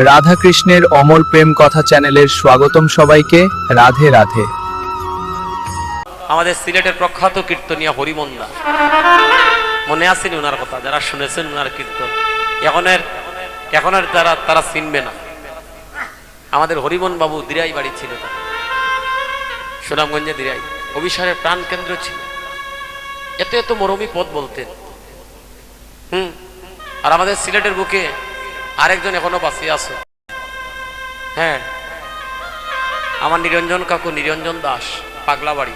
রাধা কৃষ্ণের অমর প্রেম কথা চ্যানেলের স্বাগতম সবাইকে রাধে রাধে। আমাদের সিলেটের প্রখ্যাত কীর্তনিয়া হরিমন্দা মনে আছেন ওনার কথা? যারা শুনেছেন ওনার কীর্তন। এখনের এখনের তারা তারা চিনবে না। আমাদের হরিমন বাবু দিরাই বাড়ি ছিল। সুনামগঞ্জে দিরাই। অভিসারের প্রাণ কেন্দ্র ছিল। এত এত মরমী পদ বলতেন। হুম? আর আমাদের সিলেটের বুকে আরেকজন এখনও বাঁচিয়ে আছে। হ্যাঁ। আমার নিরঞ্জন কাকু, নিরঞ্জন দাস পাগলা বাড়ি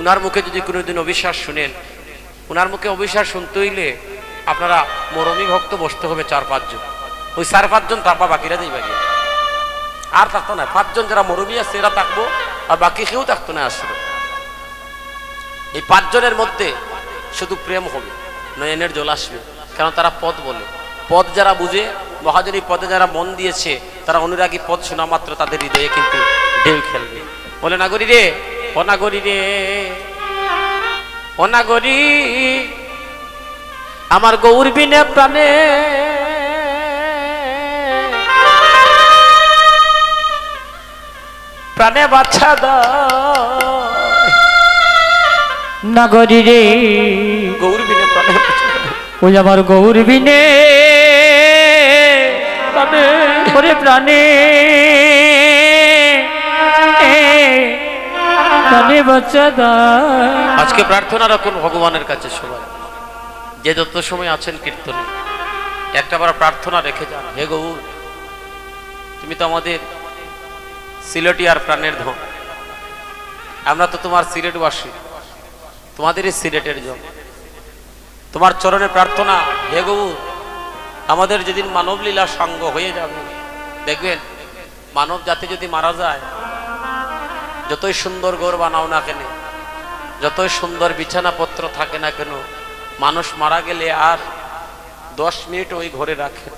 উনার মুখে যদি কোনোদিন অবিশ্বাস শুনেন, উনার মুখে অবিশ্বাস শুনতে হইলে আপনারা মরমী ভক্ত বসতে হবে চার পাঁচজন। ওই চার পাঁচজন তারপর বাকিরা যাই বাকি। আর থাকতো না, পাঁচজন যারা মরমী আছে এরা থাকব, আর বাকি কেউ থাকতো না আসলে। এই পাঁচজনের মধ্যে শুধু প্রেম হবে, নয়নের জল আসবে, কারণ তারা পথ বলে। পদ যারা বুঝে, মহাজনী পদে যারা মন দিয়েছে, তারা অনুরাগী পদ শোনা মাত্র তাদের হৃদয়ে কিন্তু ঢেউ খেলবে। বলে, নাগরী রে অনাগরী রে অনাগরী আমার গৌর বিনে প্রাণে প্রাণে বাচ্চা দাও। নাগরী রে ওই আমার গৌর বিনে। ওরে প্রাণে। প্রাণে বাচ্চা দা। আজকে প্রার্থনা রাখুন ভগবানের কাছে সবাই। যে যত সময় আছেন কীর্তনে, একটা বার প্রার্থনা রেখে যান। হে গৌর, তুমি তো আমাদের সিলেটি আর প্রাণের ধন। আমরা তো তোমার সিলেটবাসী। তোমাদেরই সিলেটের জন। তোমার চরণে প্রার্থনা, হে গৌর, আমাদের যেদিন মানবলীলা সঙ্গ হয়ে যাবে, দেখবেন, মানব জাতি যদি মারা যায়, যতই সুন্দর গোর বানাও না কেন, যতই সুন্দর বিছানাপত্র থাকে না কেন, মানুষ মারা গেলে আর দশ মিনিট ওই ঘরে রাখে।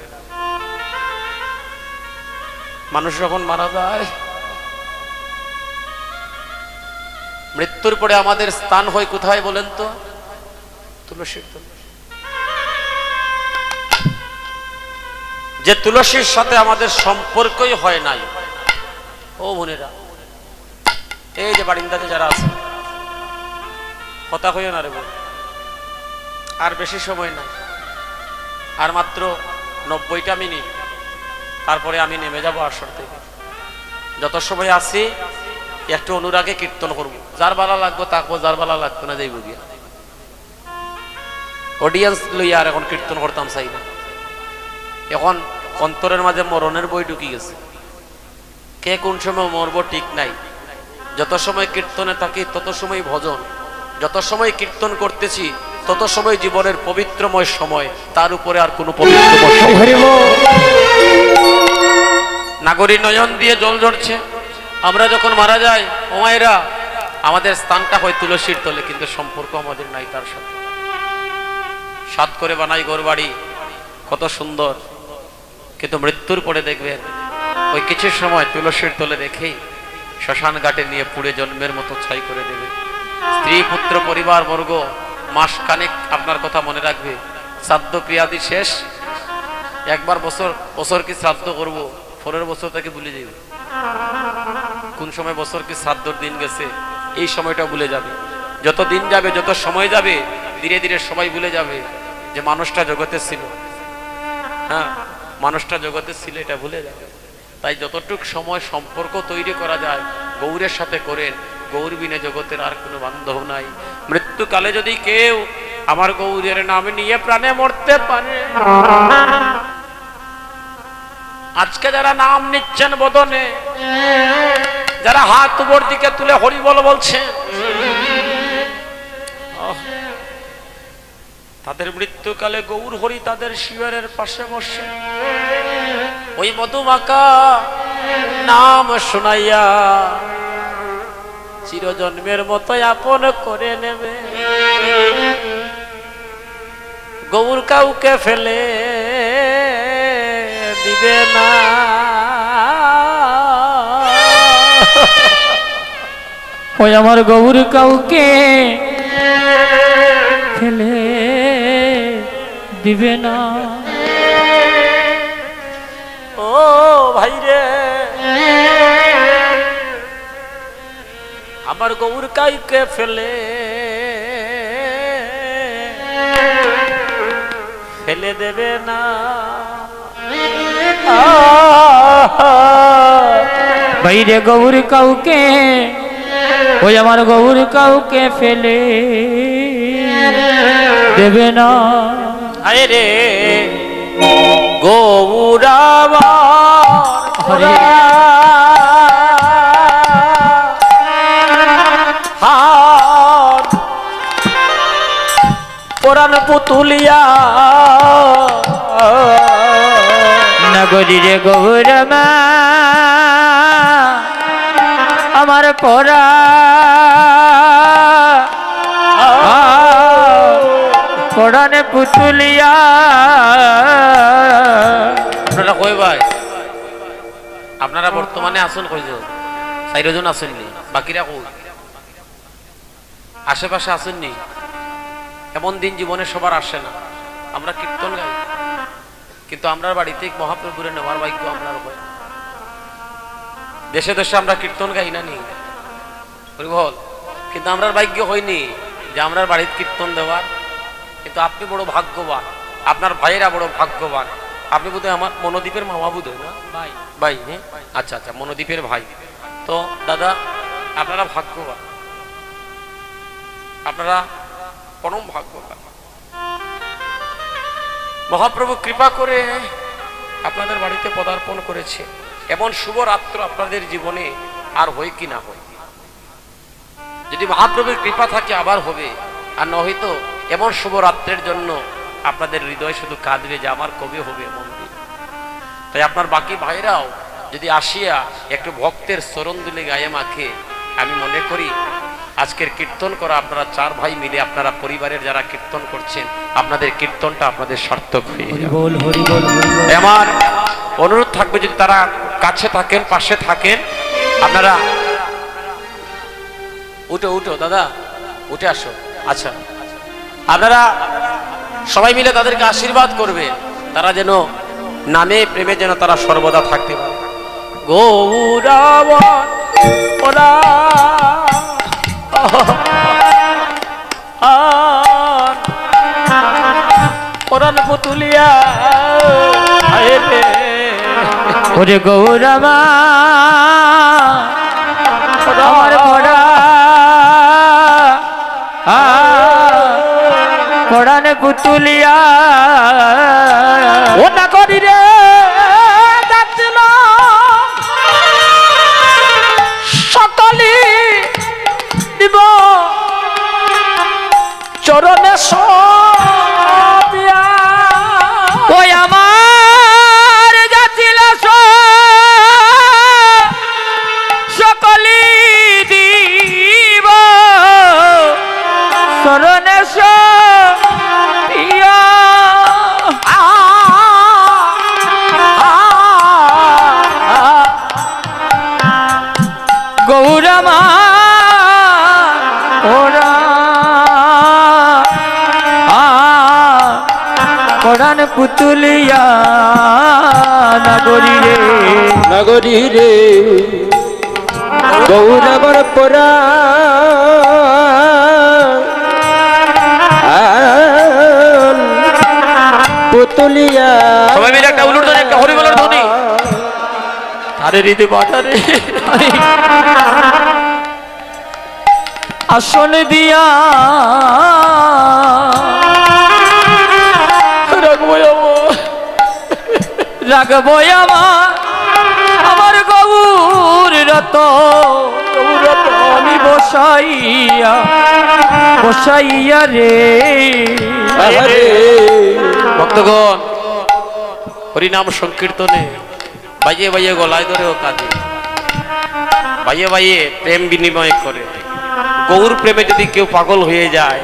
মানুষ যখন মারা যায়, মৃত্যুর পরে আমাদের স্থান হয় কোথায় বলেন তো তুলসীর যে তুলসীর সাথে আমাদের সম্পর্কই হয় নাই। ও বোনেরা, এই যে বারিন্দাতে যারা আছে, কথা হইও না রে বোন। আর বেশি সময় নাই। আর মাত্র নব্বইটা মিনিট। তারপরে আমি নেমে যাব আসর থেকে। যত সময় আছি, একটু অনুরাগে কীর্তন করব। যার বালা লাগবো তাকবো, যার বালা লাগতো না যাইব গিয়া। অডিয়েন্স লইয়া আর এখন কীর্তন করতাম চাই না। এখন অন্তরের মাঝে মরণের বই ঢুকি গেছে। কে কোন সময় মরবো ঠিক নাই। যত সময় কীর্তনে থাকি তত সময় ভজন। যত সময় কীর্তন করতেছি তত সময় জীবনের পবিত্রময় সময়। তার উপরে আর কোনো পবিত্রময় বল নাগরী নয়ন দিয়ে জল ঝরছে। আমরা যখন মারা যাই ওমায়েরা আমাদের স্থানটা হয় তুলসীর তলে কিন্তু সম্পর্ক আমাদের নাই তার সাথে। সাত করে বানাই গোর বাড়ি। কত সুন্দর। কিন্তু মৃত্যুর পরে দেখবেন, ওই কিছু সময় তুলসীর তলে রেখেই শ্মশান ঘাটে নিয়ে পুড়ে জন্মের মতো ছাই করে দেবে। স্ত্রী, পুত্র, পরিবার, বর্গ, মাস কানেক আপনার কথা মনে রাখবে। শ্রাদ্ধ ক্রিয়াদি শেষ। একবার বছর বছর কি শ্রাদ্ধ করব? পরের বছর তাকে ভুলে যাইব কোন সময় বছর কি শ্রাদ্ধর দিন গেছে, এই সময়টা ভুলে যাবে। যত দিন যাবে, যত সময় যাবে, ধীরে ধীরে সবাই ভুলে যাবে। যে মানুষটা জগতে ছিল। হ্যাঁ মানুষটা জগতে ছিল এটা ভুলে যাবে। তাই যতটুক সময় সম্পর্ক তৈরি করা যায়, গৌরের সাথে করেন, গৌর বিনে জগতের আর কোনো বান্ধব নাই। মৃত্যুকালে যদি কেউ আমার গৌরের নামে নিয়ে প্রাণে মরতে পারে। আজকে যারা নাম নিচ্ছেন বদনে, যারা হাত উপর দিকে তুলে হরিবল বলছেন তাদের মৃত্যুকালে গৌর হরি তাদের শিবের পাশে বসে। ওই মধুমাকা নাম শোনাইয়া চিরজন্মের মতো আপন করে নেবে। গৌর কাউকে ফেলে দিবে না। ওই আমার গৌর কাউকে ফেলে দিবে না ও ভাই রে আমার গৌর কাইকে ফেলে ফেলে দেবে না বাইরে গৌর কাউকে ওই আমার গৌর কাউকে ফেলে দেবে না আয় রে গৌরাবার হরে। হাত পরাণ পুতুলিয়া। নগরীরে গৌর মা আমার পরা। পড়ানে পুতুলিয়া কই ভাই? আপনারা বর্তমানে আসুন কইজন চাইরজন আসেননি বাকিরা কই? আশেপাশে আসেননি এমন দিন জীবনে সবার আসে না। আমরা কীর্তন গাই। কিন্তু আমরা বাড়িতে মহাপ্রভুরে নেওয়ার ভাগ্য আমরা হয়। দেশে দেশে আমরা কীর্তন গাই না নি? হরিবল, কিন্তু আমরা ভাগ্য হয়নি যে আমরা বাড়িতে কীর্তন দেওয়ার। কিন্তু আপনি বড় ভাগ্যবান। আপনার ভাইয়েরা বড় ভাগ্যবান। আপনি বোধহয় আমার মনোদ্বীপের মামা বোধ না? ভাই। ভাই হ্যাঁ? আচ্ছা আচ্ছা মনোদ্বীপের ভাই। তো দাদা আপনারা ভাগ্যবান। আপনারা পরম ভাগ্যবান। মহাপ্রভু কৃপা করে আপনাদের বাড়িতে পদার্পণ করেছে। এমন শুভ রাত্র আপনাদের জীবনে আর হয় কি না হয়? যদি মহাপ্রভুর কৃপা থাকে আবার হবে। আর না হয়তো এমন শুভ রাত্রের জন্য আপনাদের হৃদয় শুধু কাঁদবে যে আমার কবে হবে এমন দিন তাই আপনার বাকি ভাইরাও যদি আসিয়া একটু ভক্তের চরণ দিলে গায়ে মাখে আমি মনে করি আজকের কীর্তন করা আপনারা চার ভাই মিলে আপনারা পরিবারের যারা কীর্তন করছেন আপনাদের কীর্তনটা আপনাদের সার্থক হয়ে আমার অনুরোধ থাকবে যদি তারা কাছে থাকেন পাশে থাকেন আপনারা উঠো উঠো দাদা উঠে আসো। আচ্ছা। আপনারা সবাই মিলে তাদেরকে আশীর্বাদ করবে, তারা যেন নামে প্রেমে যেন তারা সর্বদা থাকতে পারে। গৌরাবন, ওরা পুতুলিয়া ওরে শরণে ইয়া গৌরমা ওরা কোরআন পুতুলিয়া নগরী রে। নগরী রে। গৌরবর পরা পুতুলিয়া সবাই মিলে একটা উলুর ধ্বনি একটা হরিবলের ধ্বনি। আরে রীতি বাটারে আসন দিয়া। রাখব রাখব আমার আমার গৌর রত আমি বসাইয়া বসাইয়া রে। ভক্তগণ, হরিনাম সংকীর্তনে বাইয়ে বাইয়ে গলায় ধরে ও কাঁদে। বাইয়ে বাইয়ে প্রেম বিনিময় করে। গৌর প্রেমে যদি কেউ পাগল হয়ে যায়,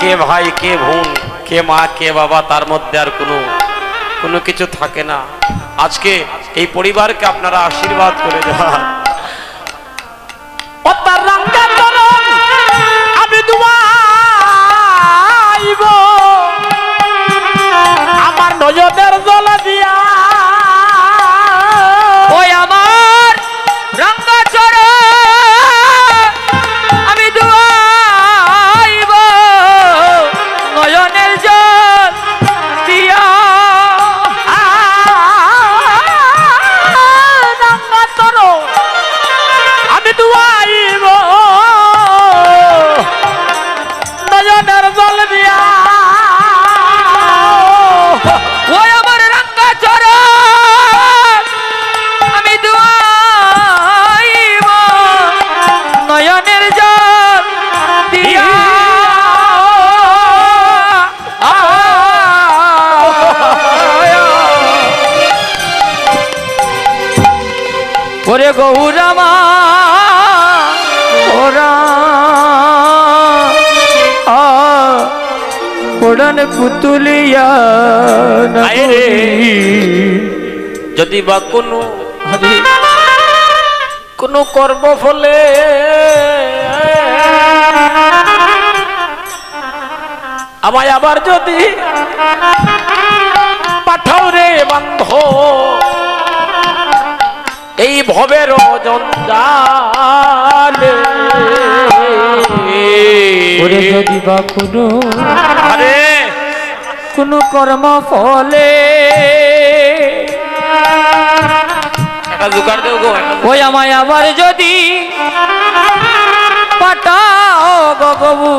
কে ভাই, কে বোন, কে মা, কে বাবা, তার মধ্যে আর কোনো কোনো কিছু থাকে না। আজকে এই পরিবারকে আপনারা আশীর্বাদ করে যান পুতুলিয়া যদি বা কোনো কোনো কর্ম ফলে আমায় আবার যদি পাঠাও রে বন্ধ এই ভবের জঞ্জালে ওরে যদি বা কোনো আরে। কোনো কর্ম ফলে ওই আমায় আবার যদি পাঠাও গো গবু।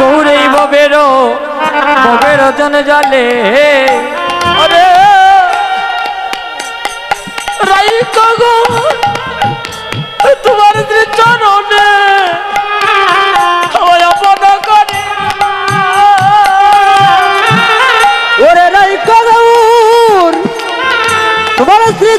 গৌরেই ববের ববের জন জালে। রাই গো তোমার চরণে আমায় অপদ করে। ওরে রাই কদৌর তোমার শ্রী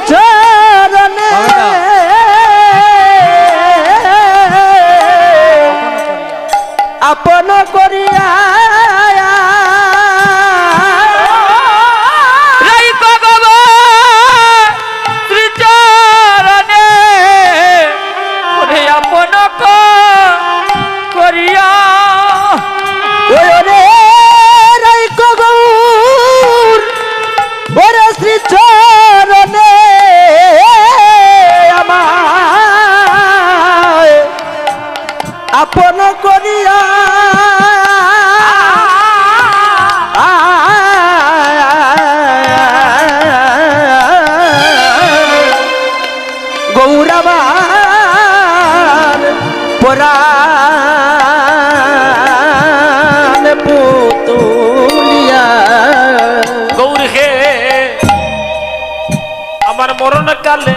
আমার মরণ কালে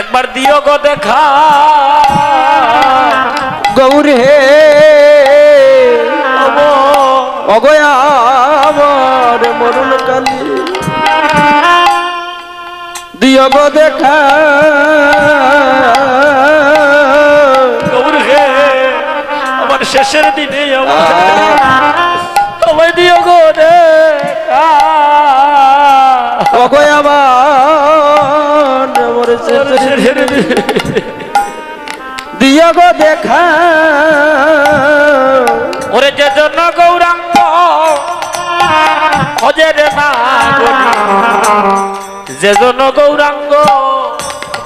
একবার দিও গো দেখা। গৌর হে অগয়া আমার মরণ কালী দিয় গো দেখা। গৌর হে আমার শেষের দিনে আমার দিও গো দেখা। অগয়া দিয় গো দেখা ওরে যে জন্য গৌরাঙ্গ অজে রে মা। যে জন্য গৌরাঙ্গ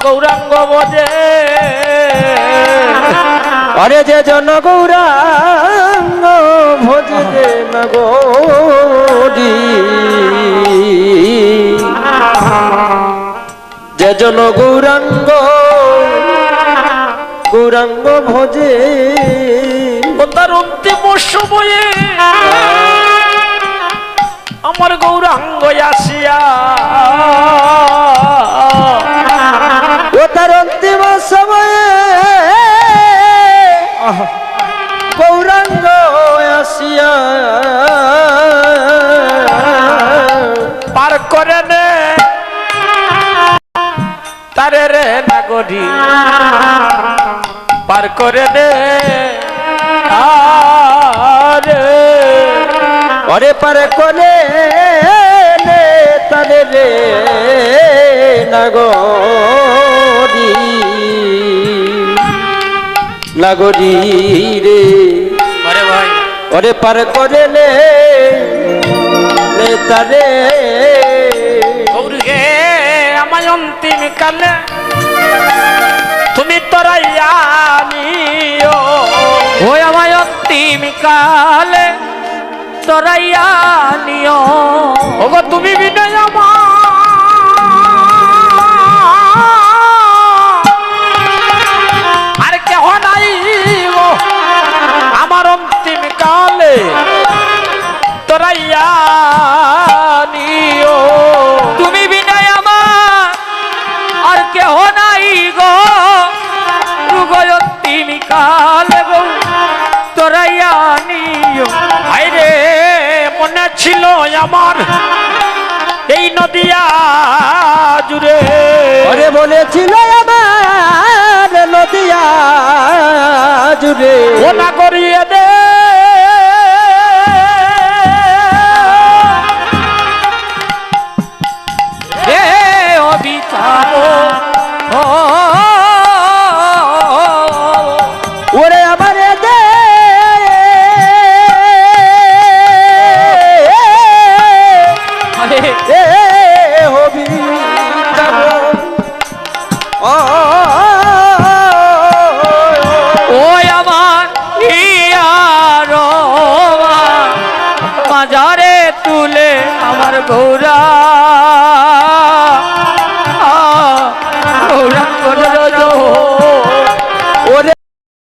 গৌরাঙ্গ বজে আরে যে জন গৌরাঙ্গ ভোজে রে না জন গৌরাঙ্গ গৌরাঙ্গ ভোজে। ও তার অন্তিম সময়ে আমার গৌরাঙ্গ আসিয়া ও তার অন্তিম সময়ে গৌরাঙ্গ আসিয়া। পার করে নে তারে রে নাগরি পার করে দে। আরে। অরে পারে কোনে নে তারে রে নাগরি নাগরি রে। আরে ভাই। ওরে পার করে নে তারে অন্তিম কালে তুমি তোরাইয়া নিও। ওই আমায় অন্তিম কালে তরাইয়া তুমি বিনয় আমার জুড়ে ওরে বলেছিল আমার নদিয়া জুড়ে। ওনা করিয়ে দে।